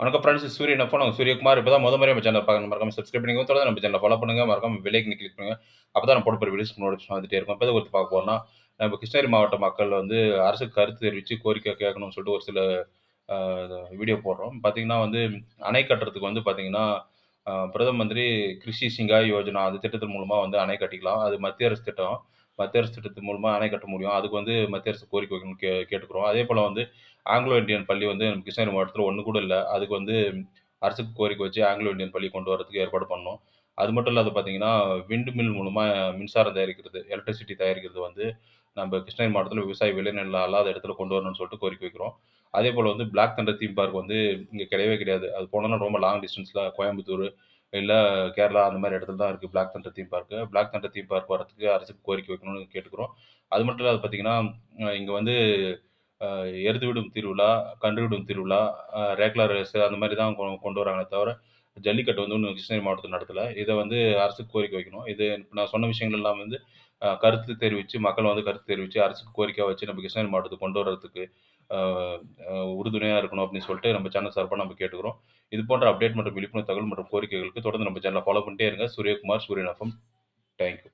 வணக்கம் ஃப்ரெண்ட்ஸ் சூரியன் அப்போ நம்ம சூரியகுமார் இப்போ தான் முத முறை நம்ம சேனல் பார்க்கணும் மறக்காம சப்ஸ்கிரைப் பண்ணிங்க தொடர்ந்து நம்ம சேனல் ஃபாலோ பண்ணுங்க. மறக்காம விலைக்கு கிளிக் பண்ணுங்க. அப்போ தான் நம்ம போட்டு வீடியோஸ் நோட்டிஃபிகேஷன் வந்துட்டே இருக்கும். இப்போ ஒருத்தர் பார்க்க போனால் நம்ம கிருஷ்ணகிரி மாவட்ட மக்கள் வந்து அரசுக்கு கருத்து தெரிவித்து கோரிக்கை கேட்கணும்னு சொல்லிட்டு ஒரு சில வீடியோ போடுறோம். பார்த்தீங்கன்னா வந்து அணை கட்டுறதுக்கு வந்து பார்த்தீங்கன்னா பிரதம மந்திரி கிருஷி சிங்காய் யோஜனா அந்த திட்டத்தின் மூலமாக வந்து அணை கட்டிக்கலாம். அது மத்திய அரசு திட்டம். மத்திய அரசு திட்டத்தின் மூலமாக அணை கட்ட முடியும். அதுக்கு வந்து மத்திய அரசு கோரிக்கை வைக்கணும்னு கே கேட்டுக்கிறோம். அதே போல் வந்து ஆங்கிலோ இந்தியன் பள்ளி வந்து கிருஷ்ணகிரி மாவட்டத்தில் ஒன்று கூட இல்லை. அதுக்கு வந்து அரசுக்கு கோரிக்கை வச்சு ஆங்கிலோ இந்தியன் பள்ளி கொண்டு வரதுக்கு ஏற்பாடு பண்ணோம் அது மட்டும் இல்லாத பார்த்தீங்கன்னா விண்டு மில் மூலமாக மின்சாரம் தயாரிக்கிறது எலக்ட்ரிசிட்டி தயாரிக்கிறது வந்து நம்ம கிருஷ்ணகிரி மாவட்டத்தில் விவசாய விளைநிலம் அல்லாத இடத்துல கொண்டு வரணும்னு சொல்லிட்டு கோரிக்கை வைக்கிறோம். அதே போல் வந்து பிளாக் தண்டர் தீம் பார்க் வந்து இங்கே கிடையவே கிடையாது. அது போனோம்னா ரொம்ப லாங் டிஸ்டன்ஸில் கோயம்புத்தூர் இல்லை கேரளா அந்த மாதிரி இடத்துல தான் இருக்குது black thunder theme park black thunder theme park வரதுக்கு அரசுக்கு கோரிக்கை வைக்கணும்னு கேட்டுக்கிறோம். அது மட்டும் இல்லாத பார்த்தீங்கன்னா இங்கே வந்து எருது விடும் திருவிழா கன்று விடும் திருவிழா ரேக்லா ரேஸ் அந்த மாதிரி தான் கொ- கொண்டு வராங்களே தவிர ஜல்லிக்கட்டு வந்து ஒன்று கிருஷ்ணகிரி மாவட்டத்தில் நடத்தலை. இதை வந்து அரசுக்கு கோரிக்கை வைக்கணும். இது நான் சொன்ன விஷயங்கள் எல்லாம் வந்து கருத்து தெரிவித்து மக்கள் வந்து கருத்து தெரிவித்து அரசுக்கு கோரிக்கை வச்சு நம்ம கிருஷ்ணகிரி மாவட்டத்துக்கு கொண்டு வர்றதுக்கு உறுதுணையாக இருக்கணும் அப்படின்னு சொல்லிட்டு நம்ம சேனல் சார்பாக நம்ம கேட்டுக்கிறோம். இது போன்ற அப்டேட் மற்றும் விழிப்புணர்வு தகவல் மற்றும் கோரிக்கைகளுக்கு தொடர்ந்து நம்ம சேனலை ஃபாலோ பண்ணிட்டே இருங்க. சூரியகுமார் சூரியன் எஃப்எம் தேங்க்யூ